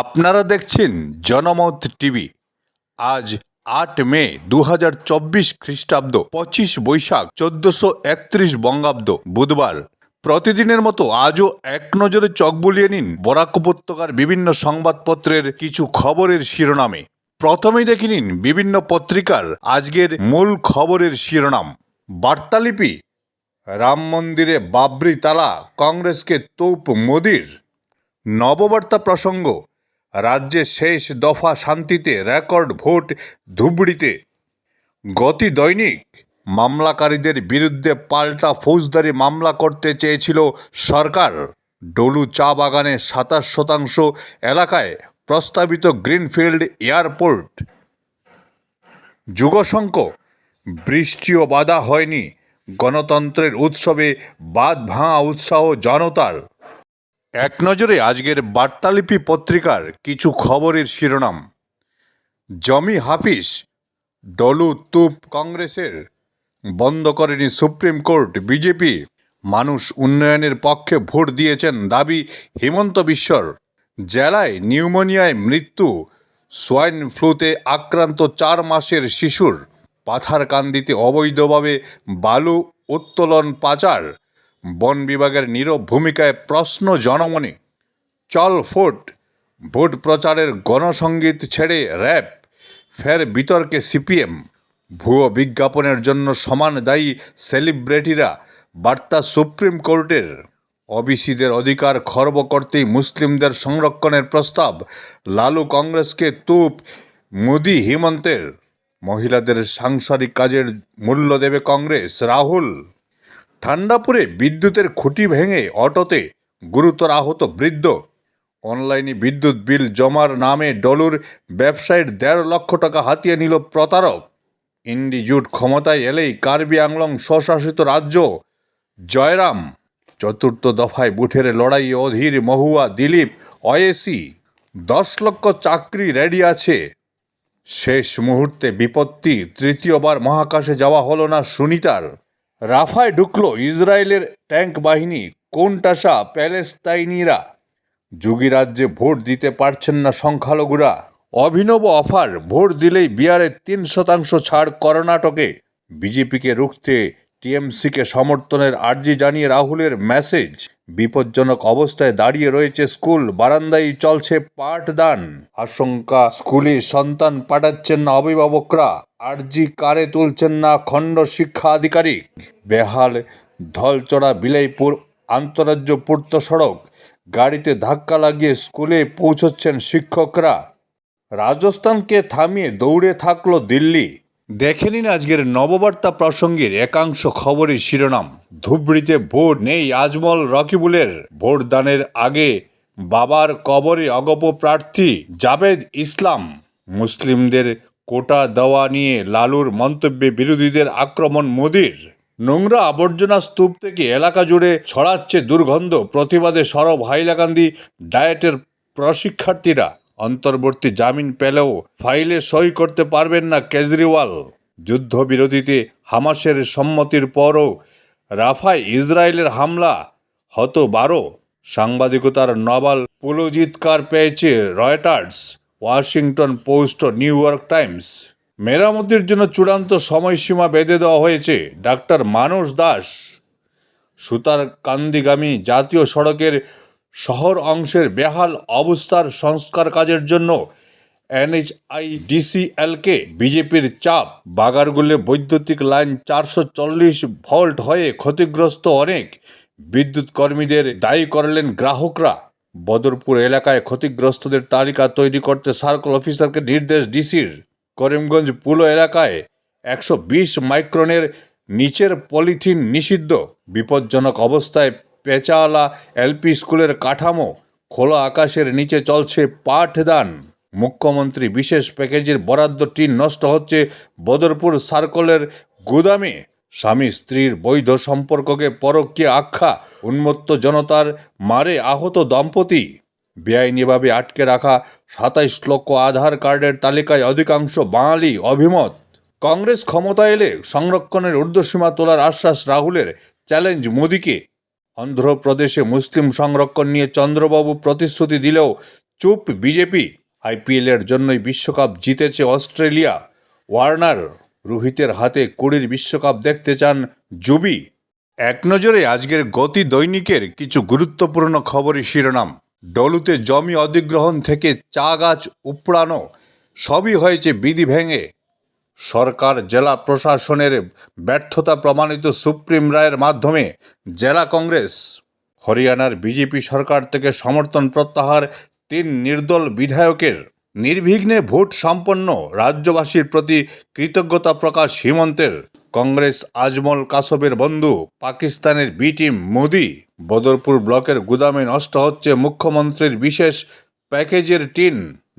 আপনারা দেখছেন জনমত টিভি। আজ আট মে দু হাজার চব্বিশ খ্রিস্টাব্দ, পঁচিশ বৈশাখ, চোদ্দশো একত্রিশ বঙ্গাব্দ, বুধবার। প্রতিদিনের মতো আজও এক নজরে চোখ বুলিয়ে নিন বরাক উপত্যকার বিভিন্ন সংবাদপত্রের কিছু খবরের শিরোনামে। প্রথমেই দেখে নিন বিভিন্ন পত্রিকার আজকের মূল খবরের শিরোনাম। বার্তালিপি, রাম মন্দিরে বাবরি তালা, কংগ্রেসকে তোপ মোদির। নববার্তা প্রসঙ্গ রাজ্যে শেষ দফা শান্তিতে রেকর্ড ভোট ধুবড়িতে। গতি দৈনিক। মামলাকারীদের বিরুদ্ধে পাল্টা ফৌজদারি মামলা করতে চেয়েছিল সরকার। ডলু চা বাগানে সাতাশ শতাংশ এলাকায় প্রস্তাবিত গ্রিনফিল্ড এয়ারপোর্ট। যুগশঙ্ক। বৃষ্টিও বাধা হয়নি। গণতন্ত্রের উৎসবে বাদ ভাঙা উৎসাহ জনতার। এক নজরে আজকের বার্তালিপি পত্রিকার কিছু খবরের শিরোনাম। জমি হাফিস ডলু তুপ কংগ্রেসের, বন্ধ করেনি সুপ্রিম কোর্ট, বিজেপি, মানুষ উন্নয়নের পক্ষে ভোট দিয়েছেন দাবি হিমন্ত বিশ্বর। জেলায় নিউমোনিয়ায় মৃত্যু সোয়াইন ফ্লুতে আক্রান্ত চার মাসের শিশুর, পাথারকান্দিতে অবৈধভাবে বালু উত্তোলন পাচার। বন বিভাগের নীরব ভূমিকায় প্রশ্ন জনমনে। চল ফোট, ভোট প্রচারের গণসঙ্গীত ছেড়ে র্যাপ ফের বিতর্কে সিপিএম। ভুয়ো বিজ্ঞাপনের জন্য সমান দায়ী সেলিব্রিটিরা বার্তা সুপ্রিম কোর্টের। ওবিসিদের অধিকার খর্ব করতেই মুসলিমদের সংরক্ষণের প্রস্তাব, লালু কংগ্রেসকে তুপ, মোদি হিমন্তের। মহিলাদের সাংসারিক কাজের মূল্য দেবে কংগ্রেস, রাহুল। ঠান্ডাপুরে বিদ্যুতের খুঁটি ভেঙে অটোতে গুরুতর আহত বৃদ্ধ। অনলাইনে বিদ্যুৎ বিল জমার নামে ডলুর ব্যবসায়ীর দেড় লক্ষ টাকা হাতিয়ে নিল প্রতারক। ইন্ডিজুট ক্ষমতায় এলেই কার্বি আংলং স্বশাসিত রাজ্য। জয়রাম চতুর্থ দফায় বুথের লড়াই অধীর মহুয়া দিলীপ অয়েসি। দশ লক্ষ চাকরি রেডি আছে। শেষ মুহূর্তে বিপত্তি, তৃতীয়বার মহাকাশে যাওয়া হলো না সুনিতার। রাফায় ঢুকলো ইসরায়েলের ট্যাঙ্ক বাহিনী। কোনটাসা প্যালেস্তাইনিরা? যুগীরাজ্যে ভোট দিতে পারছেন না সংখ্যালঘুরা। অভিনব অফার, ভোট দিলেই বিহারে তিন শতাংশ ছাড় কর্ণাটকে বিজেপিকে রুখতে টিএমসিকে সমর্থনের আর্জি জানিয়ে রাহুলের মেসেজ। বিপজ্জনক অবস্থায় দাঁড়িয়ে রয়েছে স্কুল, বারান্দায় চলছে পাঠদান। আশঙ্কা, স্কুলে সন্তান পাঠাচ্ছেন না অভিভাবকরা, আর্জি কারে তুলছেন না খণ্ড শিক্ষা আধিকারিক। বেহাল, ধলচড়া বিলাইপুর আন্তরাজ্য পূর্ত সড়ক, গাড়িতে ধাক্কা লাগিয়ে স্কুলে পৌঁছচ্ছেন শিক্ষকরা। রাজস্থানকে থামিয়ে দৌড়ে থাকল দিল্লি। দেখে নিন আজকের নববার্তা প্রসঙ্গের একাংশ খবরের শিরোনাম। ধুবড়িতে ভোট নেই আজমল রকিবুলের। ভোট দানের আগে বাবার কবরে অগপ প্রার্থী জাবেদ ইসলাম। মুসলিমদের কোটা দেওয়া নিয়ে লালুর মন্তব্যে বিরোধীদের আক্রমণ মোদির। নোংরা আবর্জনা স্তূপ থেকে এলাকা জুড়ে ছড়াচ্ছে দুর্গন্ধ প্রতিবাদে সরব হাইলাকান্দি ডায়েটের প্রশিক্ষার্থীরা। অন্তর্বর্তী জামিন পেলেও ফাইলে সই করতে পারবেন না কেজরিওয়াল। যুদ্ধবিরতিতে হামাসের সম্মতির পরও রাফায় ইসরায়েলের হামলা। হত বারো সাংবাদিকতার নবাল পুলজিৎকার পেয়েছে রয়টার্স, ওয়াশিংটন পোস্ট ও নিউ ইয়র্ক টাইমস। মেরামতির জন্য চূড়ান্ত সময়সীমা বেঁধে দেওয়া হয়েছে ডাক্তার মানস দাস। সুতার কান্দিগামী জাতীয় সড়কের শহর অংশের বেহাল অবস্থার সংস্কার কাজের জন্য এনএইচআইডিসিএলকে বিজেপির চাপ, বাগারগুলে বৈদ্যুতিক লাইন চারশো চল্লিশ ভল্ট হয়ে ক্ষতিগ্রস্ত অনেক। বিদ্যুৎ কর্মীদের দায়ী করলেন গ্রাহকরা। বদরপুর এলাকায় ক্ষতিগ্রস্তদের তালিকা তৈরি করতে সার্কেল অফিসারকে নির্দেশ ডিসির। করিমগঞ্জ পুলো এলাকায় একশো বিশ মাইক্রনের নিচের পলিথিন নিষিদ্ধ। বিপজ্জনক অবস্থায় পেঁচাওয়ালা এলপি স্কুলের কাঠামো, খোলা আকাশের নিচে চলছে পাঠদান। মুখ্যমন্ত্রী বিশেষ প্যাকেজের বরাদ্দ টিন নষ্ট হচ্ছে বদরপুর সার্কলের গুদামে। স্বামী স্ত্রীর বৈধ সম্পর্ককে পরকীয় আখ্যা, উন্মত্ত জনতার মারে আহত দম্পতি। বেআইনিভাবে আটকে রাখা সাতাইশ লক্ষ আধার কার্ডের তালিকায় অধিকাংশ বাঙালি অভিমত। কংগ্রেস ক্ষমতা এলে সংরক্ষণের ঊর্ধ্বসীমা তোলার আশ্বাস রাহুলের চ্যালেঞ্জ মোদীকে। অন্ধ্রপ্রদেশে মুসলিম সংরক্ষণ নিয়ে চন্দ্রবাবু প্রতিশ্রুতি দিলেও চুপ বিজেপি। আইপিএলের জন্যই বিশ্বকাপ জিতেছে অস্ট্রেলিয়া। ওয়ার্নার রোহিতের হাতে কুড়ির বিশ্বকাপ দেখতে চান জুবি। এক নজরে আজকের গতি দৈনিকের কিছু গুরুত্বপূর্ণ খবরই শিরোনাম। ডলুতে জমি অধিগ্রহণ থেকে চা গাছ উপড়ানো। সবই হয়েছে বিধি ভেঙে। সরকার, জেলা প্রশাসনের ব্যর্থতা প্রমাণিত সুপ্রিম রায়ের মাধ্যমে জেলা কংগ্রেস, হরিয়ানার বিজেপি সরকার থেকে সমর্থন প্রত্যাহার তিন নির্দল বিধায়কের নির্বিঘ্নে ভোট সম্পন্ন রাজ্যবাসীর প্রতি কৃতজ্ঞতা প্রকাশ হিমন্তের। কংগ্রেস আজমল কাসবের বন্ধু, পাকিস্তানের বি টিম মোদি, বদরপুর ব্লকের গুদামে নষ্ট হচ্ছে মুখ্যমন্ত্রীর বিশেষ প্যাকেজের টিন।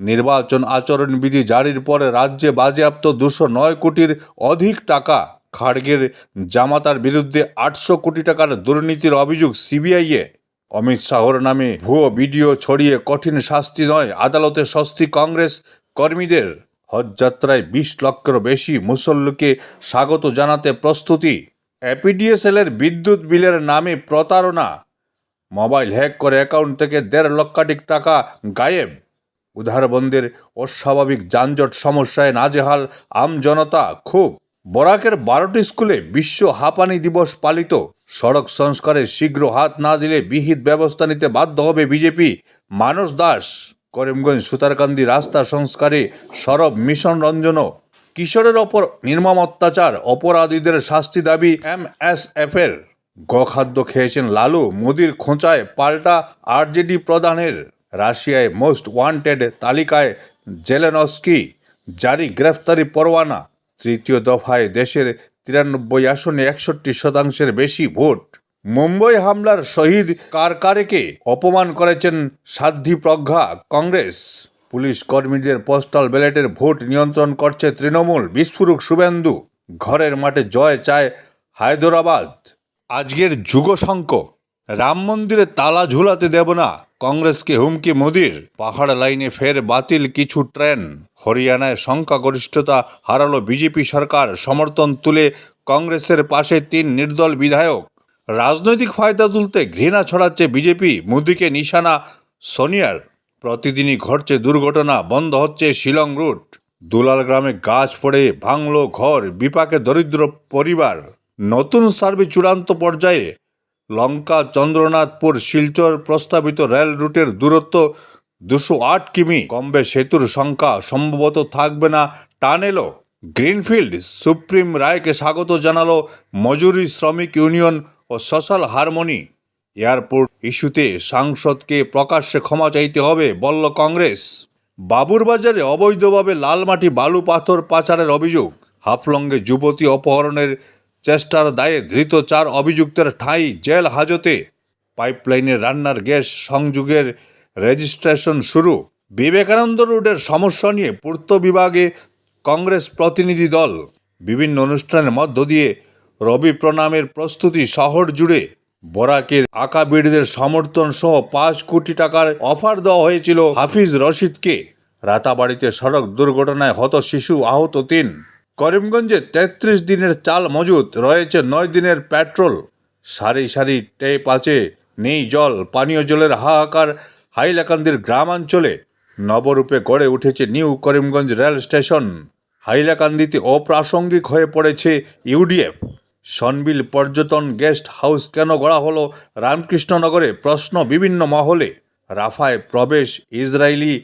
নির্বাচন আচরণবিধি জারির পরে রাজ্যে বাজেয়াপ্ত দুশো নয় কোটির অধিক টাকা। খাড়গের জামাতার বিরুদ্ধে আটশো কোটি টাকার দুর্নীতির অভিযোগ সিবিআইয়ে। অমিত শাহর নামে ভুয়ো ভিডিও ছড়িয়ে কঠিন শাস্তি নয়, আদালতে স্বস্তি কংগ্রেস কর্মীদের। হজযাত্রায় বিশ লক্ষেরও বেশি মুসল্লিকে স্বাগত জানাতে প্রস্তুতি। এপিডিএসএলের বিদ্যুৎ বিলের নামে প্রতারণা। মোবাইল হ্যাক করে অ্যাকাউন্ট থেকে দেড় লক্ষাধিক টাকা গায়েব। উধারবন্দের অস্বাভাবিক যানজট সমস্যায় নাজেহাল আম জনতা খুব। বরাকের বারোটি স্কুলে বিশ্ব হাঁপানি দিবস পালিত। সড়ক সংস্কারে শীঘ্র হাত না দিলে বিহিত ব্যবস্থা নিতে বাধ্য হবে বিজেপি। মানস দাস, করিমগঞ্জ সুতারকান্দি রাস্তা সংস্কারে সরব মিশন রঞ্জন কিশোরের ওপর নির্মম অত্যাচার, অপরাধীদের শাস্তি দাবি এম এস এফ এর গখাদ্য খেয়েছেন লালু। মোদির খোঁচায় পাল্টা আরজেডি প্রধানের। রাশিয়ায় মোস্ট ওয়ান্টেড তালিকায় জেলেনস্কি। জারি গ্রেফতারি পরোয়ানা। তৃতীয় দফায় দেশের তিরানব্বই আসনে একষট্টি শতাংশের বেশি ভোট। মুম্বই হামলার শহীদ কারকারেকে অপমান করেছেন সাধ্বী প্রজ্ঞা কংগ্রেস। পুলিশ কর্মীদের পোস্টাল ব্যালটের ভোট নিয়ন্ত্রণ করছে তৃণমূল। বিস্ফোরক শুভেন্দু। ঘরের মাঠে জয় চায় হায়দরাবাদ। আজকের যুগশঙ্ক রাম মন্দিরে তালা ঝুলাতে দেব না। কংগ্রেসকে হুমকি মোদির। পাহাড় লাইনে ফের বাতিল কিছু ট্রেন। হরিয়ানায় সংখ্যাগরিষ্ঠতা হারালো বিজেপি সরকার। সমর্থন তুলে কংগ্রেসের পাশে তিন নির্দল বিধায়ক। রাজনৈতিক ফায়দা তুলতে ঘৃণা ছড়াচ্ছে বিজেপি। মোদিকে নিশানা সোনিয়ার। প্রতিদিনই ঘটছে দুর্ঘটনা। বন্ধ হচ্ছে শিলং রুট। দুলাল গ্রামে গাছ পড়ে, ভাঙলো ঘর। বিপাকে দরিদ্র পরিবার। নতুন সার্ভে চূড়ান্ত পর্যায়ে লঙ্কা চন্দ্রনাথপুর শিলচর প্রস্তাবিত রেল রুটের দূরত্ব দুশো আট কিমি। কমবে সেতুর সংখ্যা, সম্ভবত থাকবে না টানেলও। গ্রিনফিল্ড সুপ্রিম রায়কে স্বাগত জানালো মজুরি শ্রমিক ইউনিয়ন ও সোশ্যাল হারমোনি। এয়ারপোর্ট ইস্যুতে সাংসদকে প্রকাশ্যে ক্ষমা চাইতে হবে বলল কংগ্রেস। বাবুরবাজারে অবৈধভাবে লালমাটি বালু পাথর পাচারের অভিযোগ। হাফলঙ্গে যুবতী অপহরণের চেষ্টার দায়ে ধৃত চার অভিযুক্তের ঠাঁই জেল হাজতে। পাইপলাইনে রান্নার গ্যাস সংযোগের রেজিস্ট্রেশন শুরু। বিবেকানন্দ রোডের সমস্যা নিয়ে পূর্ত বিভাগে কংগ্রেস প্রতিনিধি দল। বিভিন্ন অনুষ্ঠানের মধ্য দিয়ে রবি প্রণামের প্রস্তুতি শহর জুড়ে। বরাকের আকাবিরদের সমর্থন সহ পাঁচ কোটি টাকার অফার দেওয়া হয়েছিল হাফিজ রশিদকে। রাতাবাড়িতে সড়ক দুর্ঘটনায় হত শিশু আহত তিন। করিমগঞ্জে তেত্রিশ দিনের চাল মজুত, রয়েছে নয় দিনের পেট্রোল। সারি সারি টেপ আছে, নেই জল, পানীয় জলের হাহাকার, হাইলাকান্দির গ্রামাঞ্চলে নবরূপে গড়ে উঠেছে নিউ করিমগঞ্জ রেল স্টেশন। হাইলাকান্দিতে অপ্রাসঙ্গিক হয়ে পড়েছে ইউডিএফ। সনবিল পর্যটন গেস্ট হাউস কেন গড়া হলো রামকৃষ্ণনগরে? প্রশ্ন বিভিন্ন মহলে। রাফায় প্রবেশ, ইসরায়েলি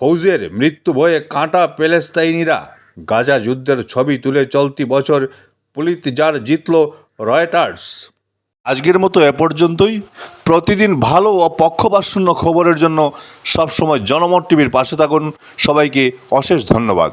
ফৌজের মৃত্যু ভয়ে কাঁটা প্যালেস্তাইনিরা। গাজা যুদ্ধের ছবি তুলে চলতি বছর পুলিত যার জিতল রয়টার্স। আজকের মতো এ পর্যন্তই। প্রতিদিন ভালো ও পক্ষপাতশূন্য খবরের জন্য সবসময় জনমত টিভির পাশে থাকুন। সবাইকে অশেষ ধন্যবাদ।